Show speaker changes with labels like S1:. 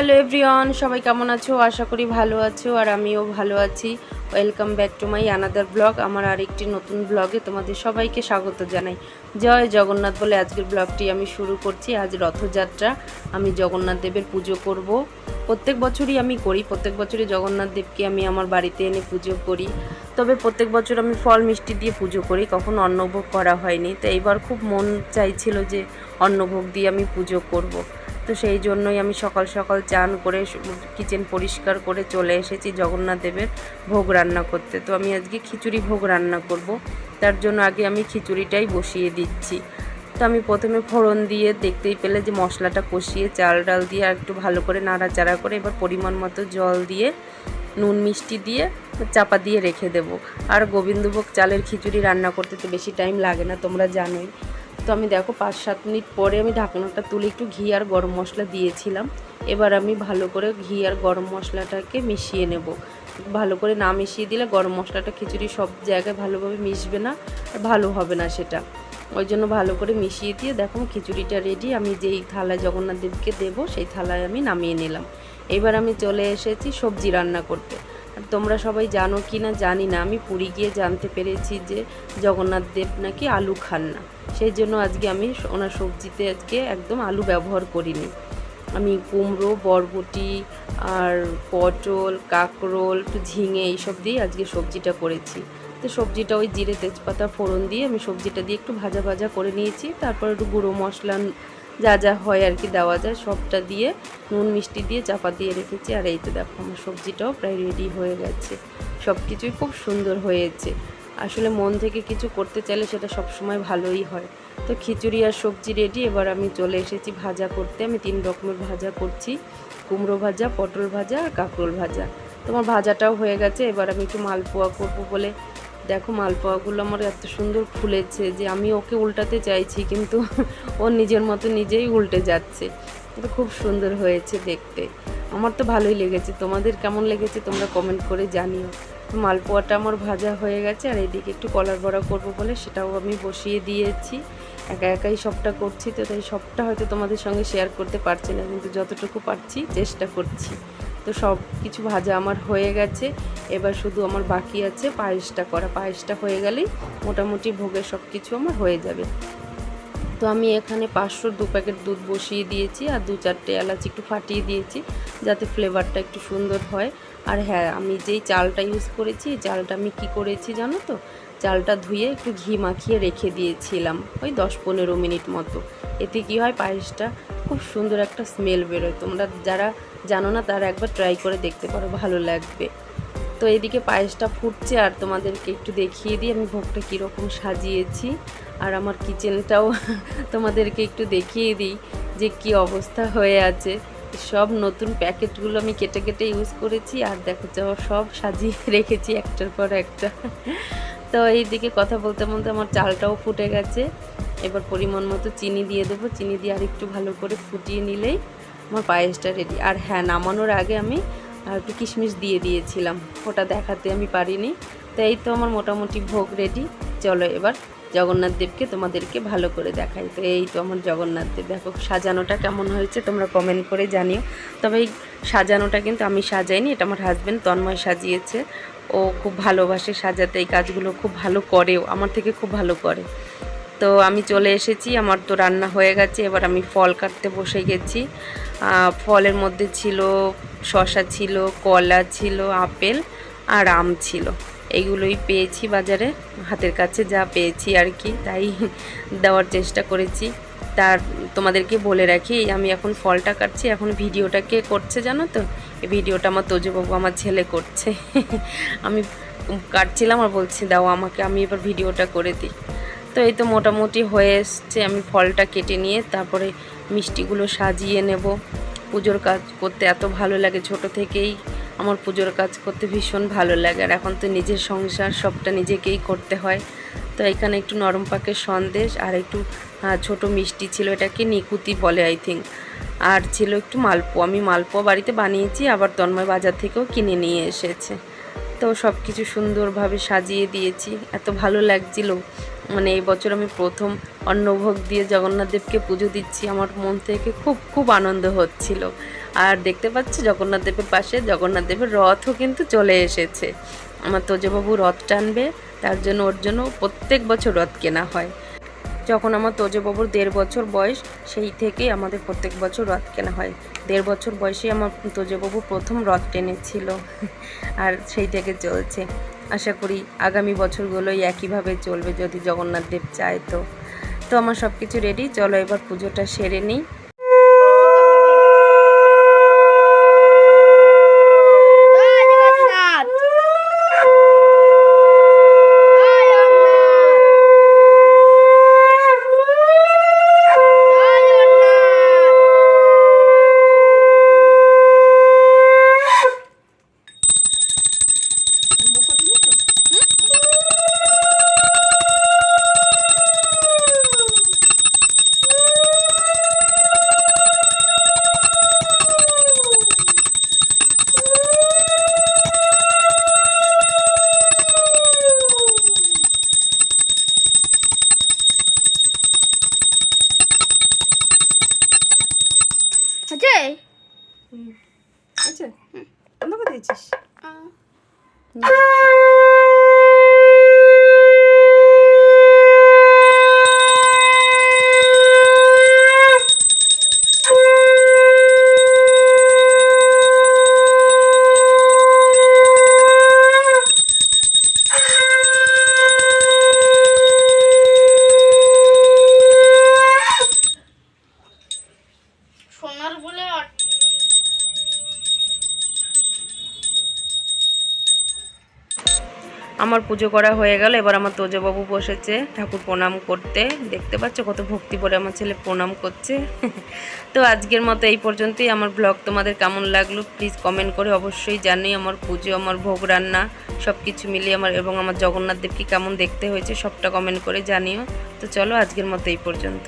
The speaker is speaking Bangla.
S1: হ্যালো এভরিওয়ান, সবাই কেমন আছো? আশা করি ভালো আছো আর আমিও ভালো আছি। Welcome back to my another blog আমার আরেকটি নতুন ব্লগে তোমাদের সবাইকে স্বাগত জানাই। জয় জগন্নাথ বলে আজকের ব্লগটি আমি শুরু করছি। আজ রথযাত্রা। আমি জগন্নাথ দেবের পুজো করব। প্রত্যেক বছরই আমি করি। প্রত্যেক বছরই জগন্নাথ দেবকে আমি আমার বাড়িতে এনে পুজো করি। তবে প্রত্যেক বছর আমি ফল মিষ্টি দিয়ে পুজো করি। কখনো অন্নভোগ করা হয়নি। তো এইবার খুব মন চাইছিল যে অন্নভোগ দিয়ে আমি পুজো করব। তো সেই জন্যই আমি সকাল সকাল চান করে কিচেন পরিষ্কার করে চলে এসেছি জগন্নাথ দেবের ভোগ রান্না করতে। তো আমি আজকে খিচুড়ি ভোগ রান্না করব। তার জন্য আগে আমি খিচুড়িটাই বসিয়ে দিচ্ছি। তো আমি প্রথমে ফোড়ন দিয়ে দেখতেই পেলে যে মশলাটা কষিয়ে চাল ডাল দিয়ে আর একটু ভালো করে নাড়াচাড়া করে এবার পরিমাণ মতো জল দিয়ে, নুন মিষ্টি দিয়ে চাপা দিয়ে রেখে দেব। আর গোবিন্দভোগ চালের খিচুড়ি রান্না করতে তো বেশি টাইম লাগে না, তোমরা জানোই। তো আমি দেখো পাঁচ সাত মিনিট পরে আমি ঢাকনাটা তুলে একটু ঘি আর গরম মশলা দিয়েছিলাম। এবার আমি ভালো করে ঘি আর গরম মশলাটাকে মিশিয়ে নেব। ভালো করে না মিশিয়ে দিলে গরম মশলাটা খিচুড়ি সব জায়গায় ভালোভাবে মিশবে না আর ভালো হবে না সেটা। ওই জন্য ভালো করে মিশিয়ে দিয়ে দেখো খিচুড়িটা রেডি আমি যেই থালায় জগন্নাথ দেবকে দেবো সেই থালায় আমি নামিয়ে নিলাম। এবার আমি চলে এসেছি সবজি রান্না করতে। তোমরা সবাই জানো কি না জানি না। আমি পুরী গিয়ে জানতে পেরেছি যে জগন্নাথ দেব নাকি আলু খান না। সেই জন্য আজকে আমি ওনার সবজিতে আজকে একদম আলু ব্যবহার করিনি। আমি কুমড়ো, বরবটি আর পটল, কাঁকরোল, একটু ঝিঙে এইসব দিয়ে আজকে সবজিটা করেছি। তো সবজিটা ওই জিরে তেজপাতা ফোড়ন দিয়ে আমি সবজিটা দিয়ে একটু ভাজা ভাজা করে নিয়েছি। তারপর একটু গুঁড়ো মশলা যা যা হয় আর কি দেওয়া যায়, সবটা দিয়ে নুন, মিষ্টি দিয়ে চাপা দিয়ে রেখেছি। আর এই তো দেখো, আমার সবজিটাও প্রায় রেডি হয়ে গেছে। সব কিছুই খুব সুন্দর হয়েছে। আসলে মন থেকে কিছু করতে চাইলে সেটা সবসময় ভালোই হয়। তো খিচুড়ি আর সবজি রেডি এবার আমি চলে এসেছি ভাজা করতে। আমি তিন রকমের ভাজা করছি। কুমড়ো ভাজা, পটল ভাজা আর কাঁকরোল ভাজা। তোমার ভাজাটাও হয়ে গেছে। এবার আমি একটু মালপোয়া করব বলে দেখো, মালপোয়াগুলো আমার এত সুন্দর ফুলেছে যে আমি ওকে উল্টাতে চাইছি, কিন্তু ও নিজের মতো নিজেই উল্টে যাচ্ছে। এটা খুব সুন্দর হয়েছে দেখতে। আমার তো ভালোই লেগেছে। তোমাদের কেমন লেগেছে তোমরা কমেন্ট করে জানিও। মালপোয়াটা আমার ভাজা হয়ে গেছে, আর এইদিকে একটু কলার বড়া করব বলে সেটাও আমি বসিয়ে দিয়েছি। একা একাই সবটা করছি তো, তাই সবটা হয়তো তোমাদের সঙ্গে শেয়ার করতে পারছি না, কিন্তু যতটুকু পারছি চেষ্টা করছি। তো সব কিছু ভাজা আমার হয়ে গেছে। এবার শুধু আমার বাকি আছে পায়েসটা করা। পায়েসটা হয়ে গেলেই মোটামুটি ভোগের সব কিছু আমার হয়ে যাবে। তো আমি এখানে পাঁচশো দু প্যাকেট দুধ বসিয়ে দিয়েছি আর দু চারটে এলাচ একটু ফাটিয়ে দিয়েছি যাতে ফ্লেভারটা একটু সুন্দর হয়। আর হ্যাঁ আমি যেই চালটা ইউজ করেছি চালটা আমি কি করেছি জানো তো? চালটা ধুয়ে একটু ঘি মাখিয়ে রেখে দিয়েছিলাম ওই দশ পনেরো মিনিট মতো। এতে কি হয়, পায়েসটা খুব সুন্দর একটা স্মেল বেরোয়। তোমরা যারা জানো না, তারা একবার ট্রাই করে দেখতে পারো, ভালো লাগবে। তো এদিকে পায়েসটা ফুটছে, আর তোমাদেরকে একটু দেখিয়ে দিই, আমি ভোগটা কীরকম সাজিয়েছি। আর আমার কিচেনটাও তোমাদেরকে একটু দেখিয়ে দিই যে কি অবস্থা হয়ে আছে। সব নতুন প্যাকেটগুলো আমি কেটে কেটে ইউজ করেছি, আর দেখো যাও সব সাজিয়ে রেখেছি একটার পর একটা। তো এইদিকে কথা বলতে বলতে আমার চালটাও ফুটে গেছে। এবার পরিমাণ মতো চিনি দিয়ে দেবো। চিনি দিয়ে আর একটু ভালো করে ফুটিয়ে নিলেই আমার পায়েসটা রেডি আর হ্যাঁ নামানোর আগে আমি একটু কিশমিশ দিয়ে দিয়েছিলাম। ওটা দেখাতে আমি পারিনি। তো এই তো আমার মোটামুটি ভোগ রেডি চলো এবার জগন্নাথ দেবকে তোমাদেরকে ভালো করে দেখাই। তো এই তো আমার জগন্নাথ দেব। দেখো, সাজানোটা কেমন হয়েছে তোমরা কমেন্ট করে জানিও। তবে এই সাজানোটা কিন্তু আমি সাজাইনি, এটা আমার হাজব্যান্ড তন্ময় সাজিয়েছে। ও খুব ভালোবাসে সাজাতে, এই কাজগুলো খুব ভালো করেও, আমার থেকে খুব ভালো করে। তো আমি চলে এসেছি, আমার তো রান্না হয়ে গেছে, এবার আমি ফল কাটতে বসে গেছি। ফলের মধ্যে ছিল শশা ছিল, কলা ছিল, আপেল আর আম ছিল। এইগুলোই পেয়েছি বাজারে, হাতের কাছে যা পেয়েছি আর কি, তাই দেওয়ার চেষ্টা করেছি। তার, তোমাদেরকে বলে রাখি, আমি এখন ফলটা কাটছি, এখন ভিডিওটা কে করছে জানো তো? এই ভিডিওটা আমার তোজবাবু, আমার ছেলে করছে। আমি কাটছিলাম আর বলছি, দাও আমাকে, আমি এবার ভিডিওটা করে দিই। তো এই তো মোটামুটি হয়ে এসছে। আমি ফলটা কেটে নিয়ে তারপরে মিষ্টিগুলো সাজিয়ে নেব। পুজোর কাজ করতে এত ভালো লাগে ছোট থেকেই। আমার পুজোর কাজ করতে ভীষণ ভালো লাগে আর এখন তো নিজের সংসার, সবটা নিজেকেই করতে হয়। তো এখানে একটু নরম পাকের সন্দেশ আর একটু ছোট মিষ্টি ছিল, এটাকে নিকুতি বলে আই থিঙ্ক আর ছিল একটু মালপোয়া। আমি মালপোয়া বাড়িতে বানিয়েছি, আবার তন্ময় বাজার থেকেও কিনে নিয়ে এসেছে। তো সব কিছু সুন্দরভাবে সাজিয়ে দিয়েছি। এত ভালো লাগছিল। মানে এই বছর আমি প্রথম অন্নভোগ দিয়ে জগন্নাথদেবকে পুজো দিচ্ছি। আমার মন থেকে খুব খুব আনন্দ হচ্ছিল। আর দেখতে পাচ্ছি জগন্নাথদেবের পাশে জগন্নাথদেবের রথও কিন্তু চলে এসেছে। আমার তোজবাবু রথ টানবে, তার জন্য ওর জন্য প্রত্যেক বছর রথ কেনা হয়। যখন আমার তোজবাবুর দেড় বছর বয়স, সেই থেকেই আমাদের প্রত্যেক বছর রথ কেনা হয়। দেড় বছর বয়সে আমার তোজবাবু প্রথম রথ টেনেছিল, আর সেই থেকে চলছে। আশা করি আগামী বছরগুলোই একইভাবে চলবে যদি জগন্নাথ দেব চায় তো। তো আমার সব কিছু রেডি চলো এবার পুজোটা সেরে নিই
S2: জয় জগন্নাথ জয় জগন্নাথ জয় জগন্নাথ আছে
S3: করে দিয়েছিস।
S2: সোনার বলে
S1: আমার পুজো করা হয়ে গেল, এবার আমার তোজবাবু বসেছে ঠাকুর প্রণাম করতে। দেখতে পাচ্ছ কত ভক্তি করে আমার ছেলে প্রণাম করছে। তো আজকের মতো এই পর্যন্তই। আমার ব্লগ তোমাদের কেমন লাগল প্লিজ কমেন্ট করে অবশ্যই জানি আমার পুজো, আমার ভোগ রান্না সব কিছু মিলিয়ে আমার এবং আমার জগন্নাথ দেবকে কেমন দেখতে হয়েছে সবটা কমেন্ট করে জানিও। তো চলো আজকের মতো এই পর্যন্ত